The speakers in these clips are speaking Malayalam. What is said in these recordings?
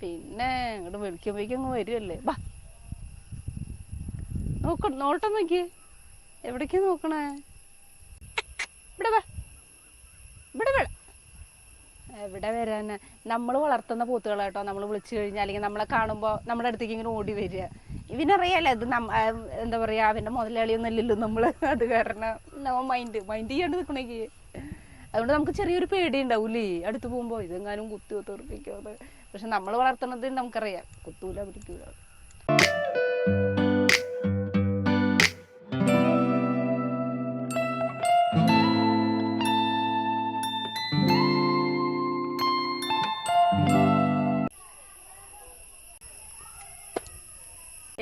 പിന്നെ ഇങ്ങോട്ട് വിളിക്കുമ്പോഴേക്കും അങ്ങ് വരുമല്ലേ ബാ. നോക്ക നോട്ടം നോക്കി എവിടേക്കാ നോക്കണേ? ഇവിടെ വാ. ഇവിടെ വേണം എവിടെ വരാനാ? നമ്മൾ വളർത്തുന്ന പൂത്തുകളായിട്ടോ നമ്മൾ വിളിച്ചു കഴിഞ്ഞാൽ അല്ലെങ്കിൽ നമ്മളെ കാണുമ്പോൾ നമ്മുടെ അടുത്തേക്ക് ഇങ്ങനെ ഓടി വരിക. ഇവനറിയാലോ ഇത് നമ്മ എന്താ പറയാ അവന്റെ മുതലാളിയൊന്നും അല്ലല്ലോ നമ്മൾ. അത് കാരണം നോ മൈൻഡ് മൈൻഡ് ചെയ്യാണ്ട് നിൽക്കണമെങ്കിൽ അതുകൊണ്ട് നമുക്ക് ചെറിയൊരു പേടി ഉണ്ടാവൂലേ അടുത്ത് പോകുമ്പോ ഇതെങ്ങാനും കുത്തി തെറിപ്പിക്കുമെന്ന് പക്ഷെ നമ്മൾ വളർത്തുന്നത് നമുക്കറിയാം. കുത്തൂല പിടിക്കൂല.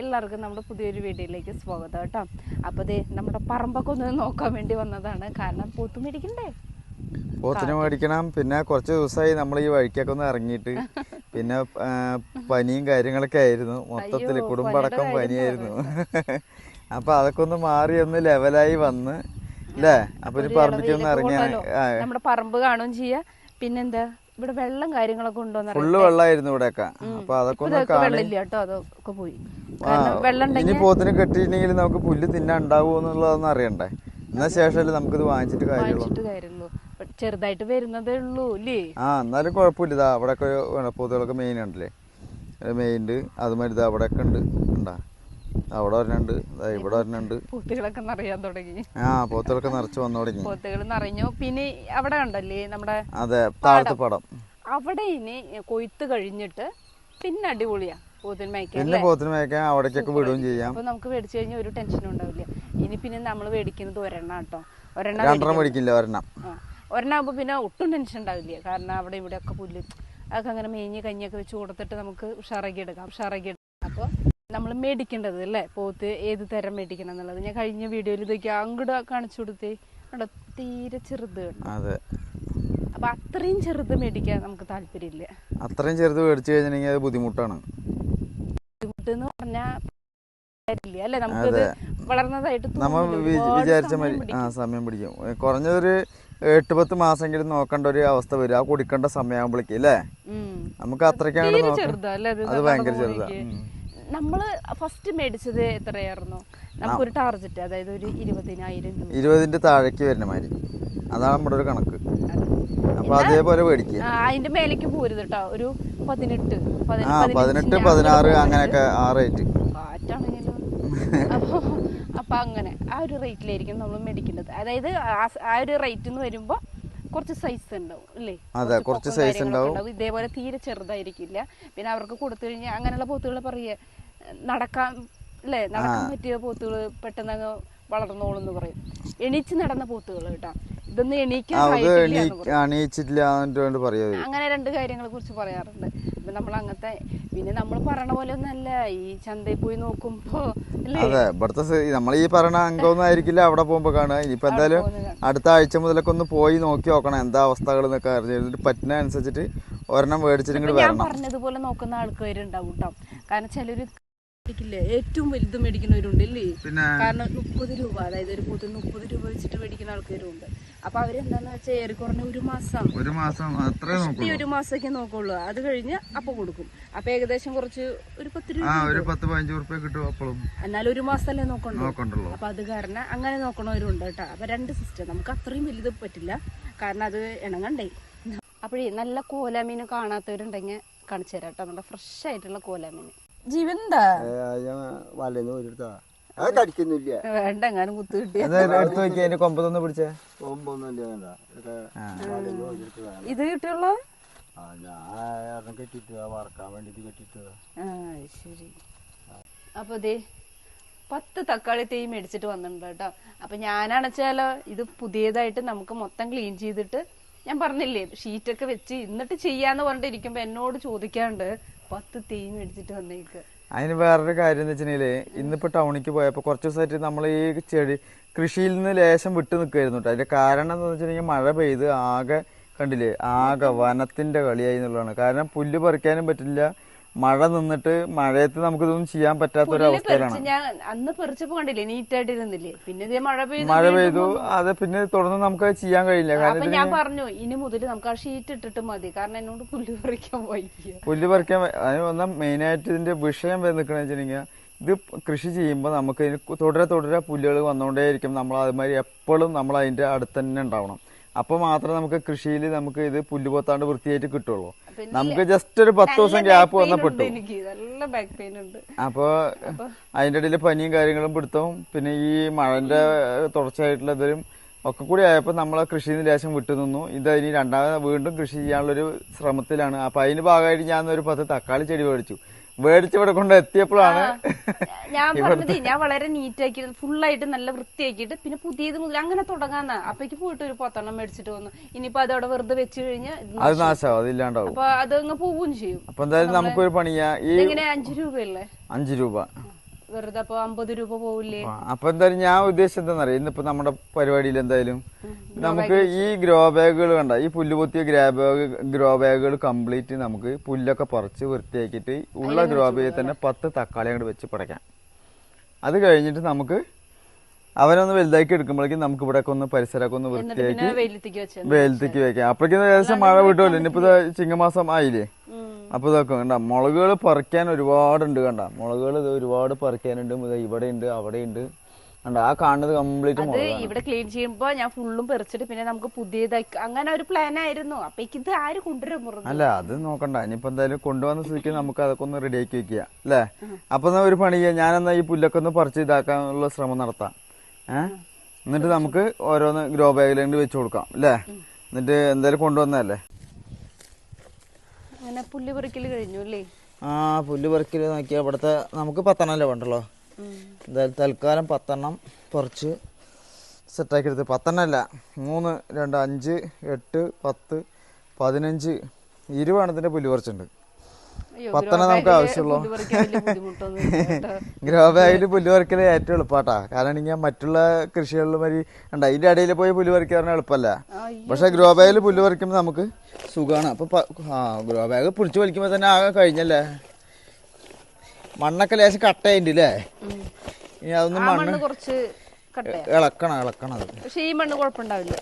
എല്ലാവർക്കും നമ്മുടെ പുതിയൊരു വീഡിയോയിലേക്ക് സ്വാഗതം കേട്ടോ. അപ്പോൾ ദേ നമ്മുടെ പറമ്പൊക്കെ ഒന്ന് നോക്കാൻ വേണ്ടി വന്നതാണ്. കാരണം പോത്ത് മേടിക്കണ്ടേ? പോത്തിനെ മേടിക്കണം. പിന്നെ കുറച്ച് ദിവസമായി നമ്മൾ ഈ വഴിക്കൊക്കെ ഒന്ന് ഇറങ്ങിയിട്ട് പിന്നെ പനിയും കാര്യങ്ങളൊക്കെ ആയിരുന്നു. മൊത്തത്തിൽ കുടുംബടക്കം പനിയായിരുന്നു. അപ്പൊ അതൊക്കെ ഒന്ന് മാറി ഒന്ന് ലെവലായി വന്ന് അല്ലേ അപ്പൊ ഒരു ഒരു പറമ്പിക്ക് ഒന്ന് ഇടവഴിയിലൊക്കെ ഇറങ്ങിയാണ് നമ്മുടെ പറമ്പ് കാണുകയും ചെയ്യാ. പിന്നെന്താ? ഇവിടെ വെള്ളം കാര്യങ്ങളൊക്കെ ഉണ്ടോ ഫുള്ള് വെള്ളമായിരുന്നു ഇവിടെയൊക്കെ. അപ്പൊ അതൊക്കെ ഒന്ന് വെള്ളമില്ല കേട്ടോ അതൊക്കെ പോയി. വെള്ളം ഇനി പോത്തിന് കെട്ടിയിട്ടുണ്ടെങ്കിൽ നമുക്ക് പുല്ല് തിന്നാൻ ഉണ്ടാവുമോ എന്നുള്ളതൊന്നും അറിയണ്ടേ? എന്നാ ശേഷമല്ലേ നമുക്കിത് വാങ്ങിച്ചിട്ട് കാര്യമുള്ളൂ. ചെറുതായിട്ട് വരുന്നതേ ഉള്ളൂ ഇല്ലേ? ആ എന്നാലും കുഴപ്പമില്ല. ഇതാ അവിടെ പോത്തുകളൊക്കെ മെയിൻ ഉണ്ടല്ലേ മെയിൻ ഉണ്ട്. അതുമാതിരി ഇതാ അവിടെയൊക്കെ ഉണ്ട്. ഉണ്ടാ അവിടെ ഒരെണ്ണുണ്ട് ഇവിടെ ഒരെണ്ണുണ്ട് പോത്തുകളൊക്കെ നിറയാൻ തുടങ്ങി. ആ പോത്തുകളൊക്കെ നിറച്ച് വന്നു തുടങ്ങി. പോത്തുകൾ നിറഞ്ഞു. പിന്നെ അവിടെ ഉണ്ടല്ലേ നമ്മുടെ അതെ താഴത്തെ പടം. അവിടെ ഇനി കൊയ്ത്ത് കഴിഞ്ഞിട്ട് പിന്നെ അടിപൊളിയാ പോത്തിന് മേയ്ക്കാൻ പിന്നെ പോത്തിന് മേയ്ക്കാൻ അവിടേക്കൊക്കെ വിടുകയും ചെയ്യാം. അപ്പൊ നമുക്ക് മേടിച്ചു കഴിഞ്ഞാൽ ഒരു ടെൻഷനും ഉണ്ടാവില്ല. ഇനി പിന്നെ നമ്മൾ മേടിക്കുന്നത് ഒരെണ്ണ കേട്ടോ. ഒരെണ്ണ മേടിക്കില്ല ഒരെണ്ണം. ഒരെണ്ണാകുമ്പോൾ പിന്നെ ഒട്ടും ടെൻഷൻ ഉണ്ടാവില്ല. കാരണം അവിടെ ഇവിടെ ഒക്കെ പുല്ല് അതൊക്കെ അങ്ങനെ മേഞ്ഞ് കഞ്ഞിയൊക്കെ വെച്ച് കൊടുത്തിട്ട് നമുക്ക് ഉഷാറാക്കി എടുക്കാം ഉഷാറാക്കി എടുക്കാം. അപ്പോൾ നമ്മൾ മേടിക്കേണ്ടത് അല്ലേ? പോത്ത് ഏത് തരം മേടിക്കണം എന്നുള്ളത്. ഞാൻ കഴിഞ്ഞ വീഡിയോയിൽ ഇതൊക്കെ അങ്ങോട്ട് കാണിച്ചു കൊടുത്തേ. അവിടെ തീരെ ചെറുത് അതെ. അപ്പൊ അത്രയും ചെറുത് മേടിക്കാൻ നമുക്ക് താല്പര്യമില്ല. അത്രയും ചെറുത് മേടിച്ചു കഴിഞ്ഞിട്ടുണ്ടെങ്കിൽ അത് ബുദ്ധിമുട്ടാണ്. ബുദ്ധിമുട്ട് എന്ന് പറഞ്ഞാൽ അല്ലേ? നമുക്കത് വളർന്നതായിട്ട് നമ്മൾ വിചാരിച്ച മതി ആ സമയം പിടിക്കും. കുറഞ്ഞൊരു എട്ട് പത്ത് മാസമെങ്കിലും നോക്കേണ്ട ഒരു അവസ്ഥ വരും. ആ കുടിക്കേണ്ട സമയമാകുമ്പോഴേക്കും അല്ലേ. നമുക്ക് അത്രയ്ക്കാണ് അത് ഭയങ്കര ചെറുതാ. നമ്മൾ ഫസ്റ്റ് മേടിച്ചത് എത്രയായിരുന്നു? നമുക്കൊരു ടാർജറ്റ് അതായത് ഒരു ഇരുപതിനായിരം രൂപ. ഇരുപതിന്റെ താഴേക്ക് വരുന്ന മാതിരി. അതാണ് നമ്മുടെ ഒരു കണക്ക്. അപ്പൊ അതേപോലെ മേടിക്കുക അതിന്റെ മേലേക്ക് പോരുത് കേട്ടോ ഒരു പതിനെട്ട് പതിനെട്ട് പതിനാറ് അങ്ങനെ അങ്ങനെയൊക്കെ ആ റേറ്റ് അപ്പൊ അപ്പോൾ അങ്ങനെ. ആ ഒരു റേറ്റിലായിരിക്കും നമ്മൾ മേടിക്കുന്നത്. അതായത് ആ ഒരു റേറ്റ് എന്ന് വരുമ്പോ കുറച്ച് സൈസ് ഉണ്ടാവും അല്ലേ? അതെ, കുറച്ച് സൈസ് ഉണ്ടാവും. ഇതേപോലെ തീരെ ചെറുതായിരിക്കില്ല. പിന്നെ അവർക്ക് കൊടുത്തു കഴിഞ്ഞാൽ അങ്ങനെയുള്ള പോത്തുകൾ പറയുക നടക്കാൻ അല്ലേ? നടക്കാൻ പറ്റിയ പോത്തുകൾ പെട്ടെന്ന് അങ്ങ് വളർന്നോളും എന്ന് പറയും. എണീച്ച് നടന്ന പോത്തുകൾ കേട്ടോ. ഇതൊന്നും എണീക്കാൻ അങ്ങനെ രണ്ട് കാര്യങ്ങളെ കുറിച്ച് പറയാറുണ്ട്. ഇപ്പൊ നമ്മൾ അങ്ങനത്തെ പിന്നെ നമ്മൾ പറയണ പോലെ ഒന്നല്ല ഈ ചന്തയിൽ പോയി നോക്കുമ്പോ അല്ലേ? അതെ ഇവിടുത്തെ നമ്മൾ ഈ പറയണ അംഗമൊന്നും ആയിരിക്കില്ല അവിടെ പോകുമ്പോ കാണുക. ഇനിയിപ്പോ എന്തായാലും അടുത്ത ആഴ്ച മുതലൊക്കെ ഒന്ന് പോയി നോക്കി നോക്കണം എന്താ അവസ്ഥകൾ എന്നൊക്കെ അറിഞ്ഞിട്ട് പറ്റുന്ന അനുസരിച്ചിട്ട് ഒരെണ്ണം മേടിച്ചിട്ട് ഞാൻ പറഞ്ഞതുപോലെ നോക്കുന്ന ആൾക്കാരുണ്ടാവും കേട്ടോ കാരണം ചിലര് മേടിക്കില്ലേ? ഏറ്റവും വലുത് മേടിക്കുന്നവരുണ്ട് ഇല്ലേ കാരണം മുപ്പത് രൂപ അതായത് ഒരു പൂത്തിന് മുപ്പത് രൂപ വെച്ചിട്ട് മേടിക്കുന്ന ആൾക്കാരുണ്ട്. അപ്പൊ അവരെന്താന്ന് വെച്ചാൽ ഏറെ കുറഞ്ഞ ഒരു മാസം. ഒരു മാസം ഈ ഒരു മാസമൊക്കെ നോക്കുള്ളൂ. അത് കഴിഞ്ഞ് അപ്പൊ കൊടുക്കും. അപ്പൊ ഏകദേശം കുറച്ച് ഒരു പത്ത് രൂപ ഒരു പത്ത് പതിനഞ്ച് കിട്ടും അപ്പോഴും എന്നാലും ഒരു മാസമല്ലേ നോക്കണ്ടോ. അപ്പൊ അത് കാരണം അങ്ങനെ നോക്കണവരുണ്ട് കേട്ടോ. അപ്പൊ രണ്ട് സിസ്റ്റം. നമുക്ക് അത്രയും വലുത് പറ്റില്ല. കാരണം അത് ഇണങ്ങണ്ടേ. അപ്പോഴേ നല്ല കോലാമീൻ കാണാത്തവരുണ്ടെങ്കിൽ കാണിച്ചു തരാം കേട്ടോ. നമ്മുടെ ഫ്രഷ് ആയിട്ടുള്ള കോലാമീൻ. ജീവൻ എന്താ വലന്ന് ഒരിടത്താ അത് കടിക്കുന്നില്ല വേണ്ട എങ്ങാനും കുത്തു അത് എടുത്ത് നോക്കി അതിന്റെ കൊമ്പത്തൊന്ന് പിടിച്ചേ. ഇത് ഞാൻ കെട്ടിട്ട് വറക്കാൻ വേണ്ടിട്ട് കെട്ടിട്ട് ആ ശരി. അപ്പൊ ദേ പത്ത് തക്കാളി തൈ മേടിച്ചിട്ട് വന്നിട്ടുണ്ട് കേട്ടോ. അപ്പൊ ഞാനാണെച്ചാലോ ഇത് പുതിയതായിട്ട് നമുക്ക് മൊത്തം ക്ലീൻ ചെയ്തിട്ട് ഞാൻ പറഞ്ഞില്ലേ ഷീറ്റൊക്കെ വെച്ച് എന്നിട്ട് ചെയ്യാന്ന് പറഞ്ഞിട്ട് ഇരിക്കുമ്പോ എന്നോട് ചോദിക്കാണ്ട് പത്ത് തൈ മേടിച്ചിട്ട് വന്നേക്ക്. അതിന് വേറൊരു കാര്യം എന്ന് വെച്ചിട്ടുണ്ടെങ്കിൽ ഇന്നിപ്പോ ടൗണിക്ക് പോയപ്പോ കുറച്ച് ദിവസമായിട്ട് നമ്മൾ ഈ ചെടി കൃഷിയിൽ നിന്ന് ലേശം വിട്ടു നിൽക്കായിരുന്നു കേട്ടോ അതിന്റെ കാരണം എന്താണെന്ന് വെച്ചിട്ടുണ്ടെങ്കിൽ മഴ പെയ്ത് ആകെ കണ്ടില്ലേ ആകെ വനത്തിന്റെ കളിയായി എന്നുള്ളതാണ്. കാരണം പുല്ല് പറിക്കാനും പറ്റില്ല മഴ നിന്നിട്ട് മഴയത്ത് നമുക്കിതൊന്നും ചെയ്യാൻ പറ്റാത്ത ഒരു അവസ്ഥയിലാണ്. ഞാൻ അന്ന് പറിച്ചപ്പോ കണ്ടില്ലേ നീറ്റായിട്ട് ഇരുന്നില്ലേ? പിന്നെ മഴ പെയ്തു മഴ പെയ്തു അത് പിന്നെ തുടർന്ന് നമുക്ക് ചെയ്യാൻ കഴിയില്ല. കാരണം ഞാൻ പറഞ്ഞു ഇനി മുതൽ നമുക്ക് ആ ഷീറ്റ് ഇട്ടിട്ട് മതി. കാരണം എന്നോട് പുല്ല് പറിക്കാൻ പോയി പുല്ല് പറിക്കാൻ വ- അതിന് വന്ന മെയിനായിട്ട് ഇതിന്റെ വിഷയം നിൽക്കണെന്ന് വെച്ചിട്ടുണ്ടെങ്കിൽ ഇത് കൃഷി ചെയ്യുമ്പോൾ നമുക്ക് തുടരെ തുടരെ പുല്ലുകൾ വന്നുകൊണ്ടേയിരിക്കും നമ്മൾ അതുമാതിരി എപ്പോഴും നമ്മൾ അതിന്റെ അടുത്ത് തന്നെ ഉണ്ടാവണം. അപ്പോൾ മാത്രമേ നമുക്ക് കൃഷിയിൽ നമുക്ക് ഇത് പുല്ല് പോത്താണ്ട് വൃത്തിയായിട്ട് കിട്ടുള്ളൂ. നമുക്ക് ജസ്റ്റ് ഒരു പത്ത് ദിവസം ഗ്യാപ്പ് വന്ന pain വന്നാൽ പെട്ടു. എനിക്ക്. നല്ല ബാക്ക് പെയിൻ ഉണ്ട്. അപ്പോ അതിന്റെ ഇടയിൽ പനിയും കാര്യങ്ങളും പിടുത്തവും പിന്നെ ഈ മഴന്റെ തുടർച്ചയായിട്ടുള്ള ഇതിലും ഒക്കെ കൂടി ആയപ്പോൾ നമ്മളെ കൃഷി നിരാശം ലേശം വിട്ടു നിന്നു. ഇത് ഇനി രണ്ടാമത് വീണ്ടും കൃഷി ചെയ്യാനുള്ളൊരു ശ്രമത്തിലാണ്. അപ്പം അതിന് ഭാഗമായിട്ട് ഞാൻ ഒരു പത്ത് തക്കാളി ചെടി മേടിച്ചു. മേടിച്ച് ഇവിടെ കൊണ്ട് എത്തിയപ്പോഴാണ് ഞാൻ പറഞ്ഞത് ഞാൻ വളരെ നീറ്റ് ആക്കിയിരുന്നു ഫുള്ളായിട്ട് നല്ല വൃത്തിയാക്കിയിട്ട് പിന്നെ പുതിയത് മുതൽ അങ്ങനെ തുടങ്ങാന്നാ. അപ്പേക്ക് പോയിട്ട് ഒരു പത്തെണ്ണം മേടിച്ചിട്ട് വന്നു. ഇനിയിപ്പോ അതവിടെ വെറുതെ വെച്ച് കഴിഞ്ഞാൽ അത് അതില്ലാണ്ടാവും അപ്പൊ അത് അങ്ങ് പോവുകയും ചെയ്യും. അപ്പൊ എന്തായാലും നമുക്കൊരു പണിയാ. ഈ അഞ്ചു രൂപയല്ലേ? അഞ്ചു രൂപ. വെറുതെ അപ്പൊ അമ്പത് രൂപ പോവില്ലേ? അപ്പൊ എന്തായാലും ഞാൻ ഉദ്ദേശിച്ചത് എന്താണെന്നറിയാം? ഇന്നിപ്പോ നമ്മുടെ പരിപാടിയിൽ എന്തായാലും നമുക്ക് ഈ ഗ്രോ ബാഗുകൾ കണ്ട ഈ പുല്ല് പൊത്തിയ ഗ്രോ ബാഗ് ഗ്രോ ബാഗുകൾ കംപ്ലീറ്റ് നമുക്ക് പുല്ലൊക്കെ പറിച്ച് വൃത്തിയാക്കിയിട്ട് ഉള്ള ഗ്രോ ബാഗിൽ തന്നെ പത്ത് തക്കാളി അങ്ങോട്ട് വെച്ച് പടയ്ക്കാം. അത് കഴിഞ്ഞിട്ട് നമുക്ക് അവനൊന്ന് വലുതാക്കി എടുക്കുമ്പോഴേക്കും നമുക്ക് ഇവിടെ ഒക്കെ ഒന്ന് പരിസരമൊക്കെ ഒന്ന് വൃത്തിയാക്കി വെയിലത്തേക്ക് വെക്കാം. അപ്പോഴേക്കും ഏകദേശം മഴ വിട്ടുമല്ലോ ഇനിയിപ്പോ ചിങ്ങമാസം ആയില്ലേ? അപ്പൊ ഇതൊക്കെ കണ്ട മുളകുകൾ പറിക്കാൻ ഒരുപാടുണ്ട് കണ്ട. മുളകുകൾ ഇത് ഒരുപാട് പറിക്കാനുണ്ട്. ഇവിടെ ഉണ്ട് അവിടെ ഉണ്ട് കണ്ട ആ കാണുന്നത് കംപ്ലീറ്റ് അത് ഇവിടെ ക്ലീൻ ചെയ്യുമ്പോ ഞാൻ ഫുള്ളും പറിച്ചിട്ട് പിന്നെ നമുക്ക് പുതിയതായി അങ്ങനെ ഒരു പ്ലാൻ ആയിരുന്നു. അപ്പൊ ഇത് ആര് കൊണ്ടുവരും അല്ല അത് നോക്കണ്ട. ഇനിയിപ്പോ എന്തായാലും കൊണ്ടുവന്ന സ്ഥിതിക്ക് നമുക്ക് അതൊക്കെ ഒന്ന് റെഡി ആക്കി വെക്കുക അല്ലേ? അപ്പൊ എന്നാ ഒരു പണി ചെയ്യാം. ഞാനെന്നാ ഈ പുല്ലൊക്കെ ഒന്ന് പറിച്ച് ഇതാക്കാനുള്ള ശ്രമം നടത്താം. ഏഹ് എന്നിട്ട് നമുക്ക് ഓരോന്ന് ഗ്രോ ബാഗിലേക്ക് വെച്ചു കൊടുക്കാം. അല്ലേ? എന്നിട്ട് എന്തായാലും കൊണ്ടുവന്നതല്ലേ? അങ്ങനെ പുല്ല് പറിക്കൽ കഴിഞ്ഞു അല്ലേ? ആ പുല്ല് പറിക്കൽ നോക്കിയാൽ ഇവിടുത്തെ നമുക്ക് പത്തെണ്ണല്ലേ വേണ്ടല്ലോ എന്തായാലും തൽക്കാലം പത്തെണ്ണം പറിച്ച് സെറ്റാക്കി എടുത്ത് പത്തെണ്ണല്ല മൂന്ന് രണ്ട് അഞ്ച് എട്ട് പത്ത് പതിനഞ്ച് ഇരുപതെണ്ണത്തിന്റെ പുല്ല് പറിച്ചിട്ടുണ്ട്. Grow നമുക്ക് ആവശ്യമുള്ളൂ. ഗ്രോ ബാഗിൽ പുല്ല് പറിക്കൽ ഏറ്റവും എളുപ്പാട്ടാ. കാരണം ഇങ്ങനെ മറ്റുള്ള കൃഷികളിലും വരി ഉണ്ട് അതിന്റെ ഇടയിൽ പോയി പുല്ല് പറിക്കാൻ എളുപ്പമല്ല. പക്ഷെ ഗ്രോ ബാഗിൽ പുല്ല് പറിക്കുമ്പോൾ നമുക്ക് സുഖമാണ് അപ്പൊ ആ ഗ്രോ ബാഗ് പിടിച്ച് വലിക്കുമ്പോൾ തന്നെ ആകെ കഴിഞ്ഞല്ലേ? മണ്ണൊക്കെ ലേശം കട്ടയുണ്ട് അല്ലേ ഇനി അതൊന്നും മണ്ണ് കുറച്ച് ഇളക്കണം ഇളക്കണം അത്. പക്ഷെ ഈ മണ്ണ് കുഴപ്പമുണ്ടാവില്ല.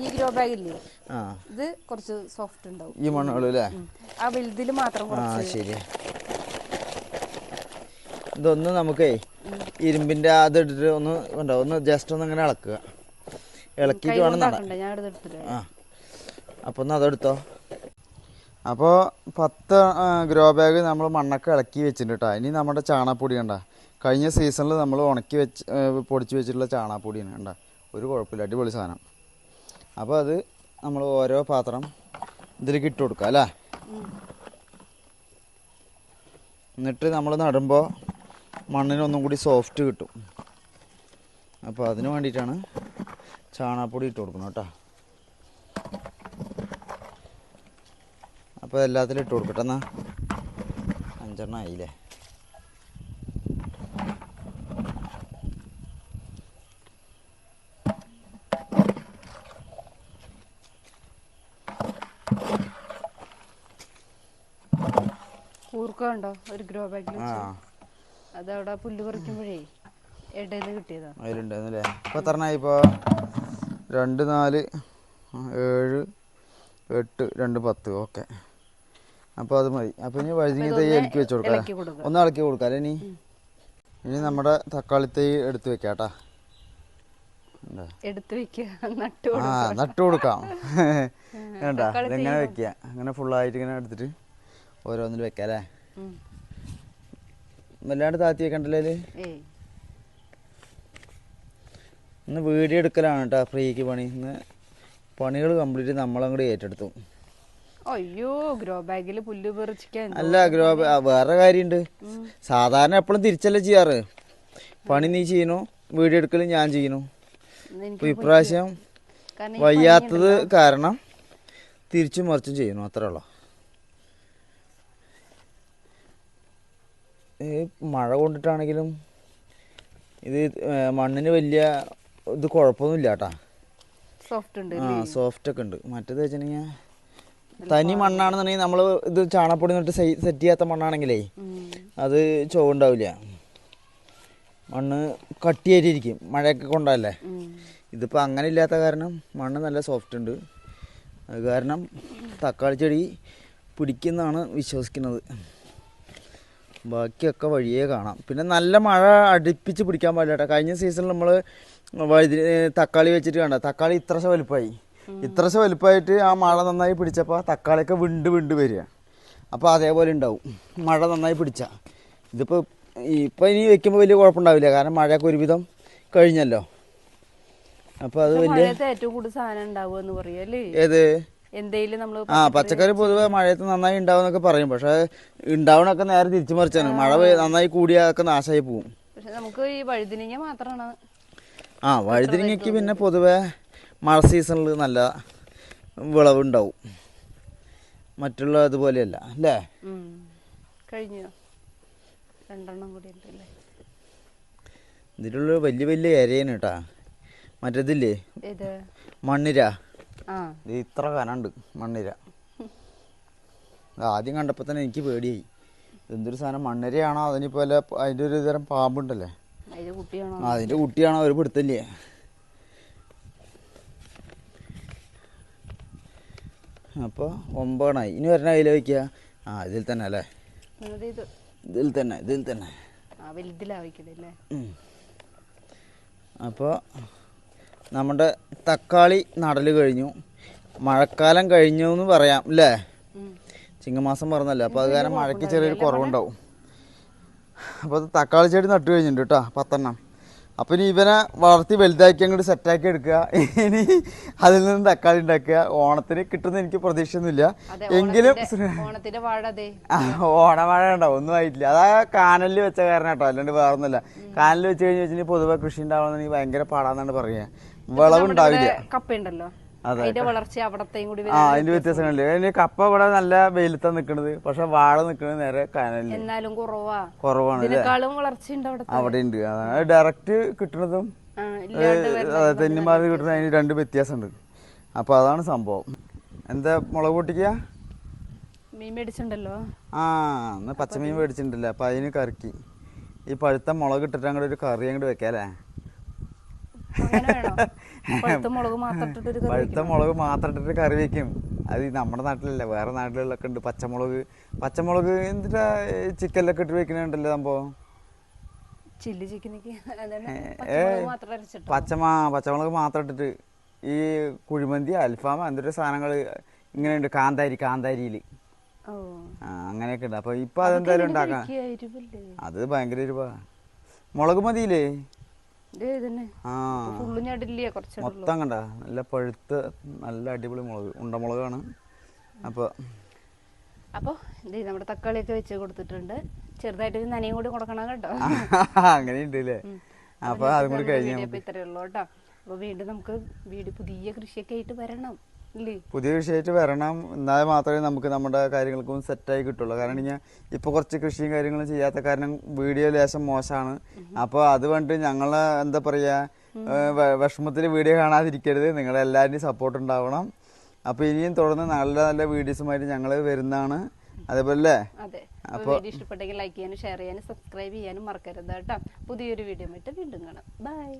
ഈ ഗ്രോ ബാഗ് ഇല്ലേ ആ. ഇത് കുറച്ച് സോഫ്റ്റ് ഉണ്ടാവും. ഈ മണ്ണുള്ളൂ അല്ലേ ആ മാത്രം ആ ശരി ഇതൊന്ന് നമുക്കേ ഇരുമ്പിന്റെ അത് എടുത്തിട്ട് ഒന്ന് ഉണ്ടാവും ഒന്ന് ജസ്റ്റ് ഒന്ന് ഇങ്ങനെ ഇളക്കുക. ഇളക്കിട്ട് വേണം ആ. അപ്പോൾ ഒന്ന് അതെടുത്തോ. അപ്പോൾ പത്ത് ഗ്രോ ബാഗ് നമ്മൾ മണ്ണൊക്കെ ഇളക്കി വെച്ചിട്ടുണ്ട് കേട്ടോ ഇനി നമ്മുടെ ചാണകപ്പൊടി കണ്ട? കഴിഞ്ഞ സീസണിൽ നമ്മൾ ഉണക്കി വെച്ച് പൊടിച്ച് വെച്ചിട്ടുള്ള ചാണാപ്പൊടിയാണ് കണ്ട? ഒരു കുഴപ്പമില്ല അടിപൊളി സാധനം. അപ്പോൾ അത് നമ്മൾ ഓരോ പാത്രം ഇതിലേക്ക് ഇട്ട് കൊടുക്കുക അല്ലേ? എന്നിട്ട് നമ്മൾ നടുമ്പോൾ മണ്ണിനൊന്നും കൂടി സോഫ്റ്റ് കിട്ടും. അപ്പോൾ അതിന് വേണ്ടിയിട്ടാണ് ചാണാപ്പൊടി ഇട്ട് കൊടുക്കുന്നത് കേട്ടോ. അപ്പോൾ എല്ലാത്തിലും ഇട്ട് കൊടുക്കട്ടെ എന്നാ. അഞ്ചെണ്ണം ആയില്ലേ? കൂർക്ക ഉണ്ടോ ഒരു ഗ്രോ ബാഗിൽ ആ. അത് അവിടെ പുല്ല് പറിക്കുമ്പോഴേ ഇടയിൽ കിട്ടിയതാ. അതിലുണ്ടായിരുന്നല്ലേ? ഇപ്പോൾ എത്ര എണ്ണമായി ഇപ്പോൾ രണ്ട് നാല് ഏഴ് എട്ട് രണ്ട് പത്ത്. ഓക്കെ. അപ്പോൾ അത് മതി. അപ്പോൾ ഇനി വഴുതിങ്ങ തൈ ഇളക്കി വെച്ച് കൊടുക്കാം ഒന്ന് ഇളക്കി കൊടുക്കാം അല്ലേ ഇനി? ഇനി നമ്മുടെ തക്കാളി തൈ എടുത്ത് വെക്കാം കേട്ടാ. വെക്കാട്ടാ ആ നട്ടു കൊടുക്കാം. വേണ്ട. ഇതെങ്ങനെ വെക്കുക? അങ്ങനെ ഫുള്ളായിട്ട് ഇങ്ങനെ എടുത്തിട്ട് ഓരോന്നിൽ വെക്കാം അല്ലേ. വല്ലാണ്ട് താത്തി കണ്ടല്ലേ ഇന്ന് വീഡിയോ എടുക്കലാണ് കേട്ടോ ഫ്രീക്ക് പണി. ഇന്ന് പണികൾ കംപ്ലീറ്റ് നമ്മളങ്ങോട്ട് ഏറ്റെടുത്തു. അയ്യോ ഗ്രോ ബാഗിൽ പുല്ല് പറിച്ചിക്കാൻ അല്ല ഗ്രോ ബാഗ് വേറെ കാര്യമുണ്ട് സാധാരണ എപ്പോഴും തിരിച്ചല്ലേ ചെയ്യാറ്? പണി നീ ചെയ്യണു? വീഡിയോ എടുക്കലും ഞാൻ ചെയ്യണു? ഇപ്രാവശ്യം വയ്യാത്തത് കാരണം തിരിച്ചും മറിച്ചും ചെയ്യണു അത്രേ ഉള്ളൂ മഴ കൊണ്ടിട്ടാണെങ്കിലും ഇത് മണ്ണിന് വലിയ ഇത് കുഴപ്പമൊന്നുമില്ല കേട്ടാ. സോഫ്റ്റ് ഉണ്ട് ആ സോഫ്റ്റ് ഒക്കെ ഉണ്ട്. മറ്റേത് വെച്ചിട്ടുണ്ടെങ്കിൽ തനി മണ്ണാണെന്നുണ്ടെങ്കിൽ നമ്മൾ ഇത് ചാണപ്പൊടി എന്നിട്ട് സെറ്റ് ചെയ്യാത്ത മണ്ണാണെങ്കിലേ അത് ചോവുണ്ടാവില്ല മണ്ണ് കട്ടിയായിട്ടിരിക്കും. മഴയൊക്കെ കൊണ്ടല്ലേ. ഇതിപ്പോൾ അങ്ങനെ ഇല്ലാത്ത കാരണം മണ്ണ് നല്ല സോഫ്റ്റ് ഉണ്ട്. അത് കാരണം തക്കാളി ചെടി പിടിക്കുന്നതാണ് വിശ്വസിക്കുന്നത്. ബാക്കിയൊക്കെ വഴിയേ കാണാം. പിന്നെ നല്ല മഴ അടുപ്പിച്ച് പിടിക്കാൻ പാടില്ല കേട്ടോ. കഴിഞ്ഞ സീസണിൽ നമ്മൾ വഴുതി തക്കാളി വെച്ചിട്ട് കണ്ട? തക്കാളി ഇത്ര വലുപ്പമായി. ഇത്ര വലുപ്പമായിട്ട് ആ മഴ നന്നായി പിടിച്ചപ്പോൾ തക്കാളിയൊക്കെ വിണ്ട് വിണ്ട് വരിക. അപ്പോൾ അതേപോലെ ഉണ്ടാവും. മഴ നന്നായി പിടിച്ച. ഇതിപ്പോൾ ഇപ്പോൾ ഇനി വെക്കുമ്പോൾ വലിയ കുഴപ്പമുണ്ടാവില്ല. കാരണം മഴയൊക്കെ ഒരുവിധം കഴിഞ്ഞല്ലോ. അപ്പോൾ അത് വലിയ ഏറ്റവും കൂടുതൽ സാധനം ഉണ്ടാവുക എന്ന് പറയല്ലേ ഏത്? എന്തേലും നമ്മൾ ആ പച്ചക്കറി പൊതുവെ മഴയത്ത് നന്നായി ഉണ്ടാവും എന്നൊക്കെ പറയും. പക്ഷെ ഉണ്ടാവണൊക്കെ നേരെ തിരിച്ചു മറിച്ചാണ്. മഴ നന്നായി ഒക്കെ നാശമായി പോകും പക്ഷെ നമുക്ക് ഈ വഴുതിനിങ്ങ മാത്രമാണ് ആ വഴുതിരിങ്ങയ്ക്ക് പിന്നെ പൊതുവെ മഴ സീസണിൽ നല്ല വിളവുണ്ടാവും. മറ്റുള്ള അതുപോലെയല്ല അല്ലേ? ഉം. കഴിഞ്ഞോ? രണ്ടെണ്ണം കൂടി ഉണ്ടല്ലേ ഇതിലുള്ള വലിയ വലിയ ഇരയാണ് കേട്ടാ മറ്റേതില്ലേ? ഇത് മണ്ണിര. ഇത്ര കനണ്ട് മണ്ണിര. ആദ്യം കണ്ടപ്പോൾ തന്നെ എനിക്ക് പേടിയായി. എന്തൊരു സാധനം മണ്ണിരയാണോ? അതിനിപ്പോ അതിന്റെ അതിന്റെ ഒരു തരം പാമ്പുണ്ടല്ലേ? അതിന്റെ കുട്ടിയാണോ? അവർ ഒരു പിടുത്തല്ലേ അപ്പോൾ ഒമ്പതായി. ഇനി വരണ അതിൽ വയ്ക്കുക ആ ഇതിൽ തന്നെ അല്ലേ? ഇതിൽ തന്നെ ഇതിൽ തന്നെ. അപ്പോൾ നമ്മുടെ തക്കാളി നടൽ കഴിഞ്ഞു. മഴക്കാലം കഴിഞ്ഞു എന്ന് പറയാം അല്ലേ ചിങ്ങമാസം പറഞ്ഞല്ലോ അപ്പോൾ അത് കാരണം മഴയ്ക്ക് ചെറിയൊരു കുറവുണ്ടാവും. അപ്പോൾ അത് തക്കാളി ചെടി നട്ടു കഴിഞ്ഞിട്ടുണ്ട് കേട്ടോ പത്തെണ്ണം. അപ്പം ഇനി ഇവനെ വളർത്തി വലുതാക്കി അങ്ങോട്ട് സെറ്റാക്കി എടുക്കുക. ഇനി അതിൽ നിന്ന് തക്കാളി ഉണ്ടാക്കുക. ഓണത്തിന് കിട്ടുന്ന എനിക്ക് പ്രതീക്ഷയൊന്നുമില്ല. എങ്കിലും ഓണമഴ ഉണ്ടാവും ഒന്നും ആയിട്ടില്ല. അതാ കാനലിൽ വെച്ച കാരണം കേട്ടോ അല്ലാണ്ട് വേറെ ഒന്നുമില്ല കാനലിൽ വെച്ച് കഴിഞ്ഞ് വെച്ചാൽ പൊതുവെ കൃഷി ഉണ്ടാവണമെന്ന് ഭയങ്കര പാടാന്നാണ് പറയുക. വിളവുണ്ടാവില്ല. കപ്പയുണ്ടല്ലോ. അതെ. അതിന്റെ വളർച്ച അവിടത്തെയും കൂടി ആ വരാൻ അതിന്റെ വ്യത്യാസങ്ങളില്ല ഇനി കപ്പ ഇവിടെ നല്ല വെയിലത്താ നിക്കണത്. പക്ഷെ വാഴ നിക്കണത് നേരെ കാനലിൽ എന്നാലും കുറവാ. കുറവാണ് അവിടെ ഉണ്ട് അതാണ്. ഡയറക്റ്റ് കിട്ടണതും തെന്നിമാറി കിട്ടുന്ന അതിന് രണ്ട് വ്യത്യാസമുണ്ട്. അപ്പൊ അതാണ് സംഭവം. എന്താ മുളക് പൊട്ടിക്കുക മീൻ മേടിച്ചിട്ടുണ്ടല്ലോ. ആ എന്നാ പച്ചമീൻ മേടിച്ചിട്ടുണ്ടല്ലോ. അപ്പൊ അതിന് കറക്കി. ഈ പഴുത്ത മുളക് ഇട്ടിട്ട് അങ്ങോട്ട് ഒരു കറി അങ്ങോട്ട് വെക്കാം അല്ലേ അങ്ങനെ വേണോ പഴുത്ത മുളക് മാത്രം ഇട്ടിട്ട് കറി വെക്കും. അത് നമ്മുടെ നാട്ടിലല്ല വേറെ നാട്ടിലൊക്കെ ഉണ്ട് പച്ചമുളക്. പച്ചമുളക് എന്തിട്ടാ ചിക്കനിലൊക്കെ ഇട്ട് വെക്കണുണ്ടല്ലോ സംഭവം? ചില്ലി ചിക്കനൊക്കെ പച്ചമാ പച്ചമുളക് മാത്രം ഇട്ടിട്ട് ഈ കുഴിമന്തി അൽഫാം എന്തൊരു സാധനങ്ങൾ ഇങ്ങനെയുണ്ട് കാന്താരി കാന്താരിയിൽ അങ്ങനെയൊക്കെ ഉണ്ട്. അപ്പൊ ഇപ്പൊ അതെന്തായാലും ഉണ്ടാക്കാം. അത് ഭയങ്കര എരിവാ. മുളക് മതിയില്ലേ? മൊത്തം കണ്ട. നല്ല പഴുത്ത് നല്ല അടിപൊളി മുളക് ഉണ്ടമുളകാണ്. അപ്പോൾ അപ്പോൾ ഇത് നമ്മുടെ തക്കാളിയൊക്കെ വെച്ച് കൊടുത്തിട്ടുണ്ട്. ചെറുതായിട്ട് ഒരു നനയും കൂടി കൊടുക്കണം കേട്ടോ. അങ്ങനെയുണ്ട് അല്ലേ അപ്പോൾ അതും കൂടി വീഡിയോ ഇത്രയേ ഉള്ളൂ കേട്ടോ. അപ്പോൾ വീണ്ടും നമുക്ക് വീട് പുതിയ കൃഷിയൊക്കെ ആയിട്ട് വരണം. പുതിയ വിഷയമായിട്ട് വരണം. എന്നാൽ മാത്രമേ നമുക്ക് നമ്മുടെ കാര്യങ്ങൾക്കും സെറ്റായി കിട്ടുള്ളൂ. കാരണം ഞാൻ ഇപ്പോൾ കുറച്ച് കൃഷിയും കാര്യങ്ങളും ചെയ്യാത്ത കാരണം വീഡിയോ ലേശം മോശമാണ്. അപ്പോൾ അത് കണ്ട് ഞങ്ങൾ എന്താ പറയുക വിഷമത്തിൽ വീഡിയോ കാണാതിരിക്കരുത്. നിങ്ങളെല്ലാവരുടെയും സപ്പോർട്ട് ഉണ്ടാവണം. അപ്പോൾ ഇനിയും തുടർന്ന് നല്ല നല്ല വീഡിയോസുമായിട്ട് ഞങ്ങൾ വരുന്നതാണ്. അതേപോലെ അപ്പൊ വീഡിയോ ഇഷ്ടപ്പെട്ടെങ്കിൽ ലൈക്ക് ചെയ്യാനും ഷെയർ ചെയ്യാനും സബ്സ്ക്രൈബ് ചെയ്യാനും മറക്കരുത് കേട്ടോ. പുതിയൊരു വീഡിയോ ആയിട്ട് വീണ്ടും കാണാം. ബൈ